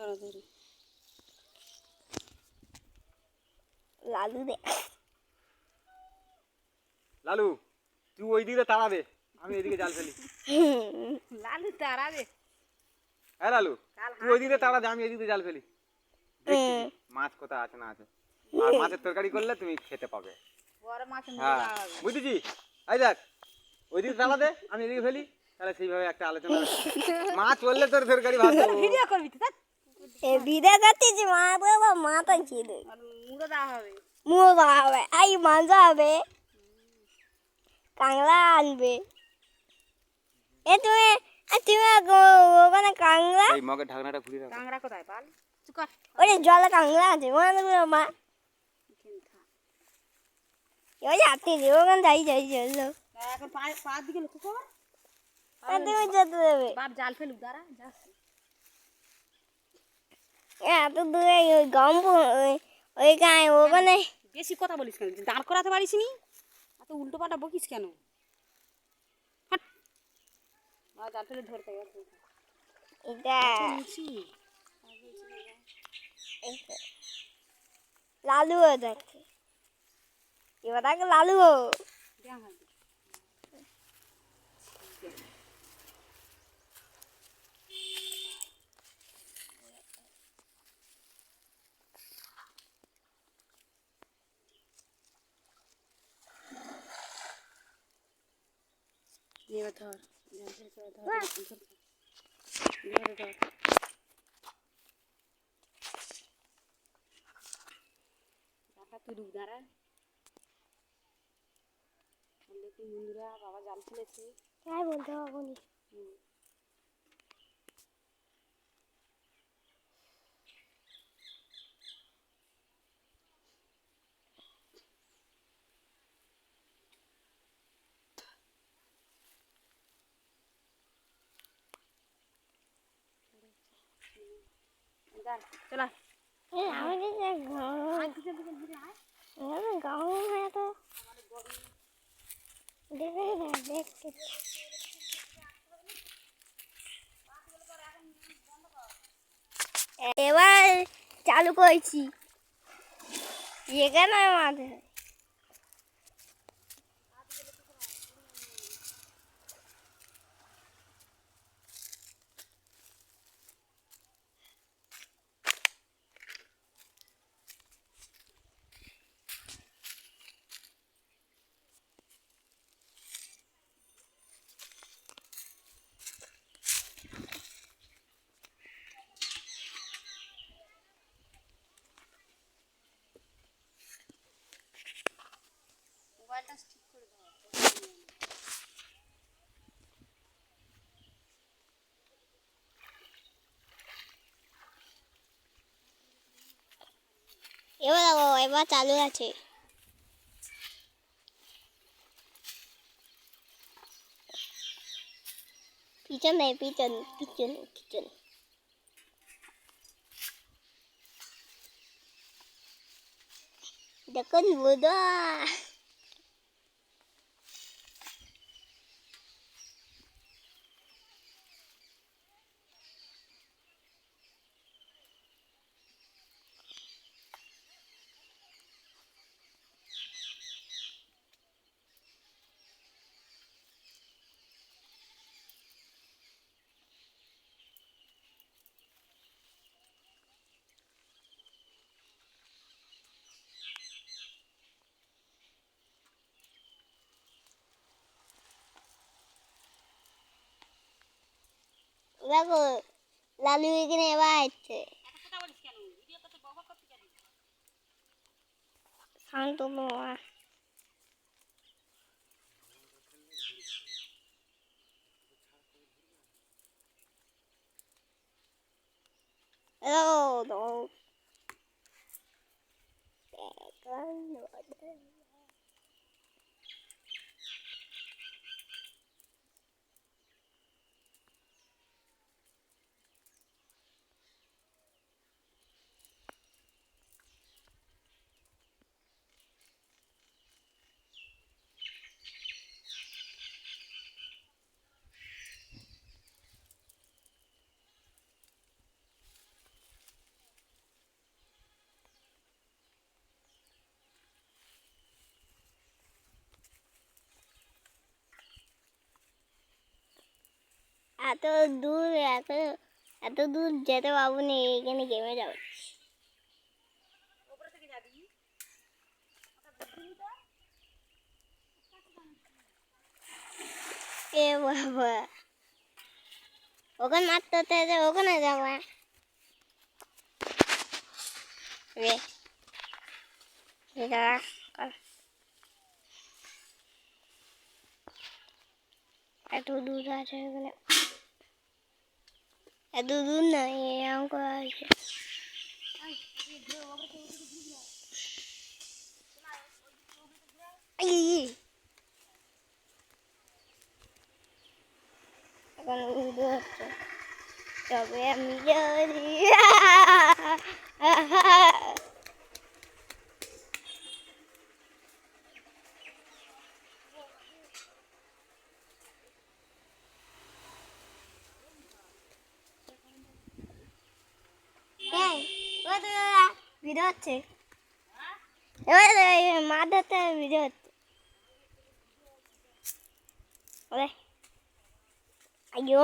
ধরো ধরো। লালু দে। লালু তুই ওই দিকে তাড়া দে আমি এদিকে জাল ফেলি। লালু রে হ্যাঁ লালু তুই ওই দিকে তাড়া দে আমি এদিকে জাল ফেলি। মাছ কোথায় আছে না আছে। আর মাছের তরকারি করলে তুমি খেতে পাবে। হ্যাঁ। বুঝেছি এই দেখ ওই দিকে তাড়া দে আমি এদিকে ফেলি। তাহলে সেইভাবে একটা আলোচনা। মাছ বললে তোর তরকারি ভাত ভিডিও করবি তো। এ বিদে করতেছি মা বাবা মাথা ছিল আর মুড়ো দেওয়া হবে। কাংলা আনবে। এ তুমি এ তুমি ওখানে কাংলা এই মগের ঢাকনাটা ঘুরিয়ে রাখো। কাংড়া কোথায় পাল চুকার ওরে জলে কাংলা আছে ওখানে মা। ওই যাতে যে ওখানে যাই যাই চলল। এখন পা পা দিকে লক্ষ্য কর আর তুমি যেতে দেবে। বাপ জাল ফেলুক দাঁড়া যাচ্ছে এ এত দূরে ওই গম ওই গায়ে ওখানে বেশি কথা বলিস কেন? দাঁড় করাতে পারিস নি? এত উল্টো পাল্টা বকিস কেন? হাট। জাল ফেলে ধরতে এটা নিচু। লালু দেখে। এবার তাকে লালু এবার ধর ফেলে করে ধর, ধর, ধর। ধরে ধর। দেখা দাঁড়া দেখি বাবা জাল ফেলেছে তাই বলতে পারব চল এবার চালু করেছি। এখানে মাঝে এবার দেখো, এবার চালু আছে পিছনে পিছন পিছন পিছন দেখুন বুধা করতে বকবক করতে কেন শান্ত বাবা Hello, no. এত দূর এত এত দূর যেতে পারব না এখানে গেমে যাব। এ বাবা। ওখানে মারতে হতে ওখানে যাব রে এটা কর। এত দূর আছে এখানে এত দূর না এরকম করে আছে এই, এই, এই। এখন উঠে হচ্ছে। আমি ভিডিও হচ্ছে।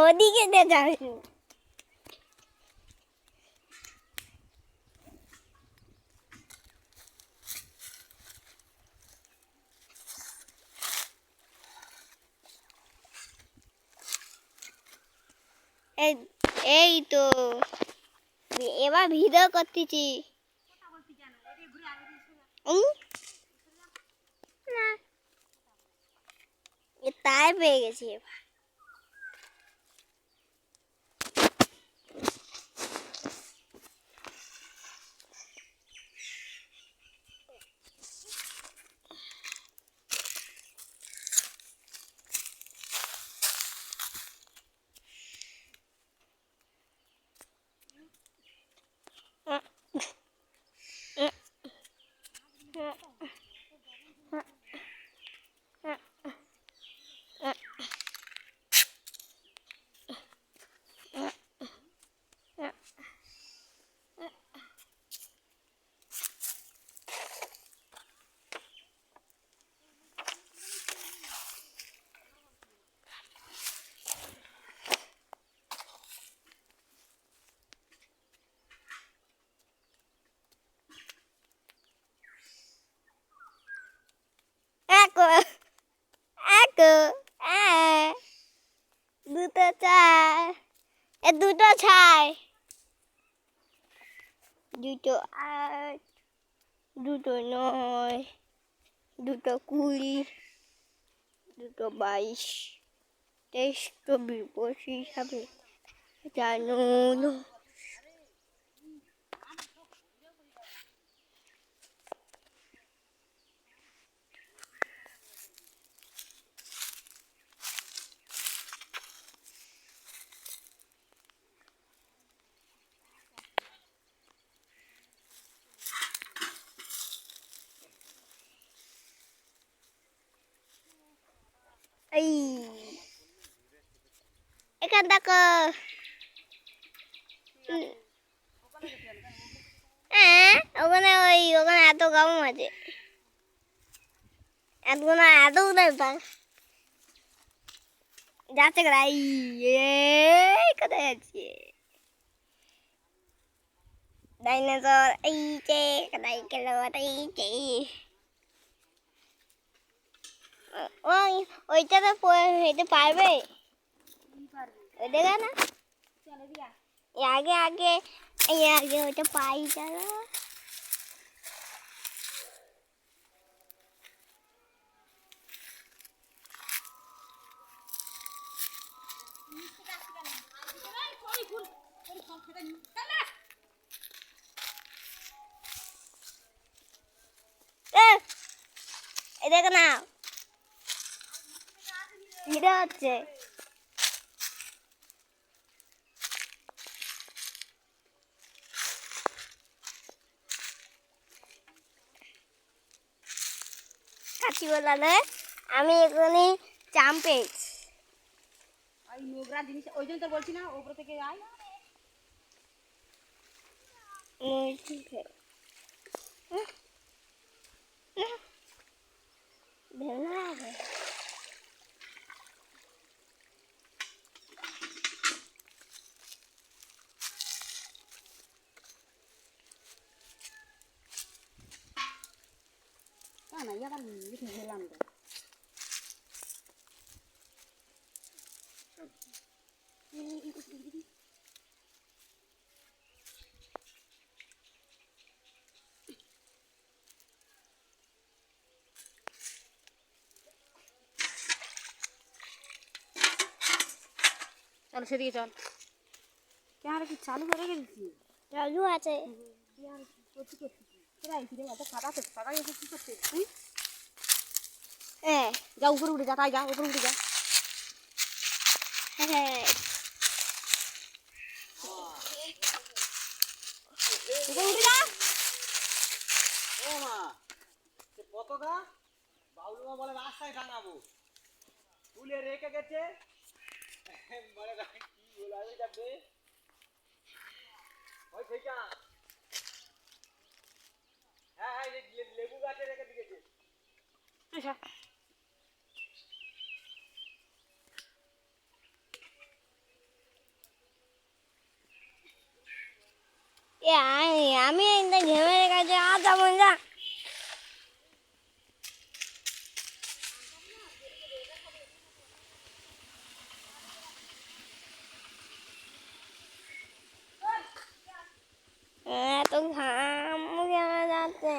ওদিকে যাবে। এই তো এবার ভিডিও করতেছি। তাই পেয়ে গেছি এবার Ecco, ecco, eh, দুটো চাই এ দুটো ছাই দুটো আট দুটো নয় দুটো কুড়ি দুটো বাইশ তেইশ চব্বিশ পঁচিশ ছাব্বিশ জানুন এই এখান দেখো হ্যাঁ ওখানে ওই ওখানে এত গাম আছে এতগুলো এত উদয় যাচ্ছে কোথায় কোথায় যাচ্ছে ডাইনোসর এই যে কোথায় গেল এই যে ওই ওইটাতে প- হেঁটে পারবে দেখে না আগে আগে আগে ওইটা পাই এ, দেখো না ভিড় হচ্ছে কাছি আমি এখানে চাম পেয়েছি। ওই নোংরা জিনিস ওই জন্য তো বলছি না ওপর থেকে আয়। উম, জায়গাটা মেলাম চল সেদিকে চল। ক্যামেরা কি চালু করে গেছি চালু আছে। কি ফিরে মাথা কাটা কাটা এসে কি করছিস তুই হ্যাঁ যা উপরে উঠে যা তাই যা উপরে উঠে যা। হ্যাঁ উপরে উঠে যা। ও মা বলে রাস্তায় টাঙাবো। তুলে রেখে গেছে। মানে কি বলে আমি যাবে ওই সেইটা হ্যাঁ হ্যাঁ লেবু গাছে রেখে দিয়েছে। আচ্ছা। আমি இந்த ঘেমের কাছে আদা মজা এত ঘাম কেন যাচ্ছে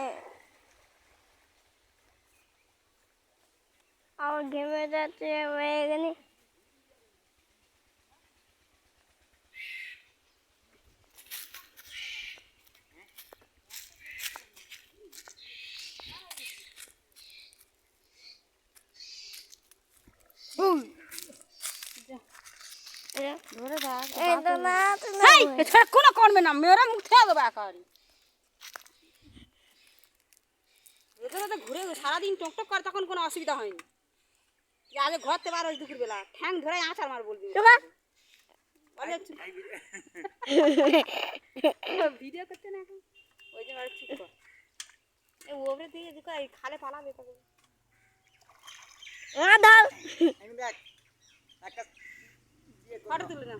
আমার ঘেমে যাচ্ছে এই কোনো করবে না মেয়েরা মুখ থেকে দেবো একেবারে। ঘুরে সারাদিন টকটক করে তখন কোনো অসুবিধা হয়নি। আজ ঘরতে বার দুপুর বেলা ঠ্যাং ধরে আঁচার মার বলবি। ভিডিও করতে না এখন? ওই জন্য চুপ কর। ওপরে দিয়ে দেখো এই খালে পালাবে তবে দাও একটা ইয়ে ফটো তুলে নাও।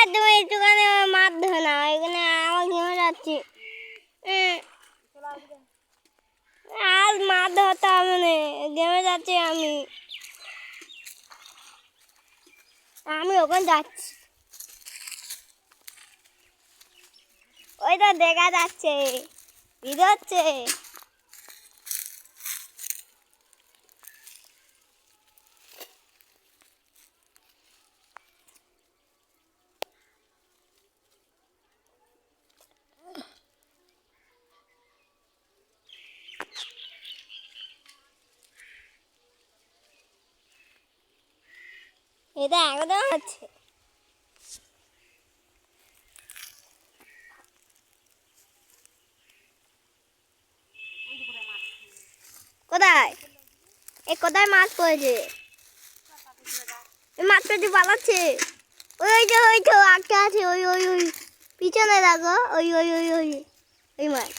একদম মাছ এখানে ঘেমে যাচ্ছি? মাছ যাচ্ছি আমি ওখানে যাচ্ছি। ওই তো দেখা যাচ্ছে ভিড় হচ্ছে। এটা একদম হচ্ছে। কোথায়? এই কোথায় মাছ পড়েছে? মাছটা যে পালাচ্ছে ওই যে, ওই তো একটা আছে, ওই ওই ওই, পিছনে দেখো, ওই ওই ওই ওই ওই মাছ।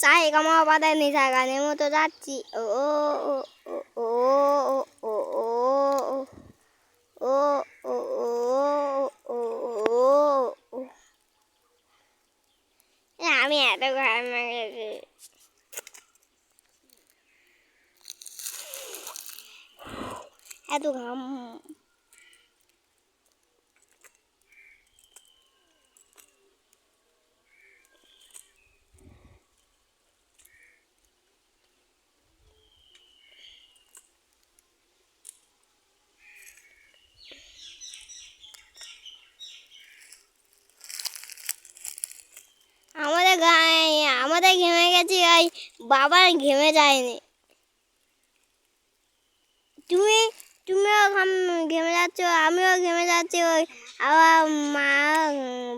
সাহেব আমার বাদায় নিশা গানের মতো যাচ্ছি ও ও ও ও আমাদের ঘেমে গেছি ওই বাবার ঘেমে যায়নি তুমি তুমিও ঘেমে যাচ্ছ আমিও ঘেমে যাচ্ছি ওই আবার মা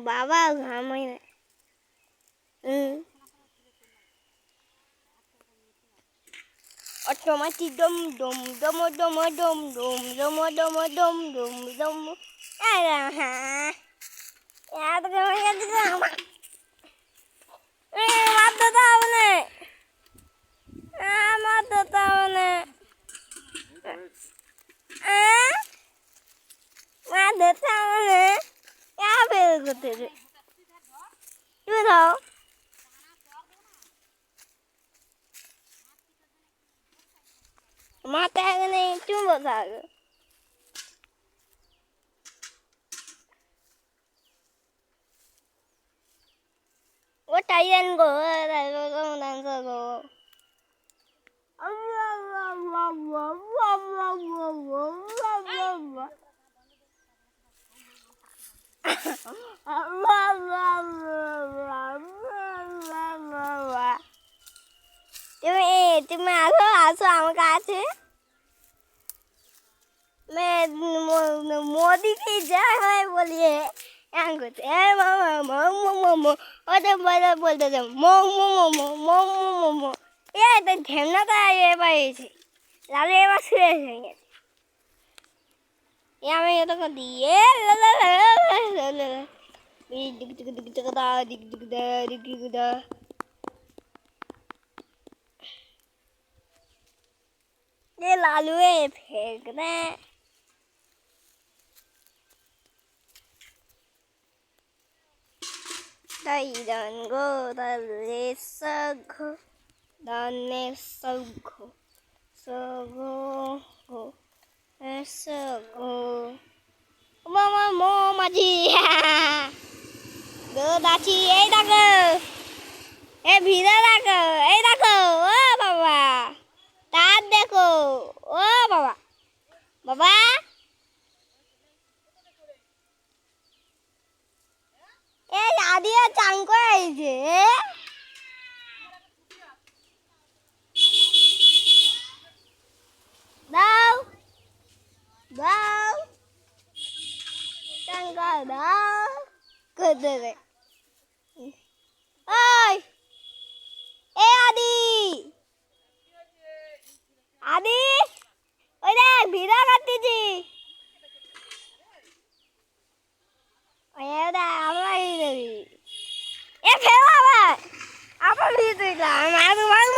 বাবা ঘামে অটোমেটিক ডম ডম ডম ডম ডম ডম ডম ডম ডম ডম ডম আরে হ্যাঁ মাথা এখানে চুম্বক থাকে 我讨厌狗，太多共产厕所。哇哇哇哇哇哇哇哇哇哇！啊哇哇哇哇哇哇哇！তুমি তুমি আসো আসো আমার কাছে মোদিকে যা হয় বলিয়ে করছে ওটা বলে এ তো গেছে এ আমি ফেক দেয় Daidango, Dalesago, Danesago, Sogo, Esago. Mama, mama, dia. Dodachi, এই দেখো এ ভিড়ে দেখো এই দেখো ও বাবা তার দেখো ও বাবা বাবা এই আদিয়া চান করেছে দাও দাও। চান কর দাও করতে দে ওই, এ আদি। আদি வேற அவாயிதவி ஏ பேவாவ அப்ப வீட்டுல அது வாங்க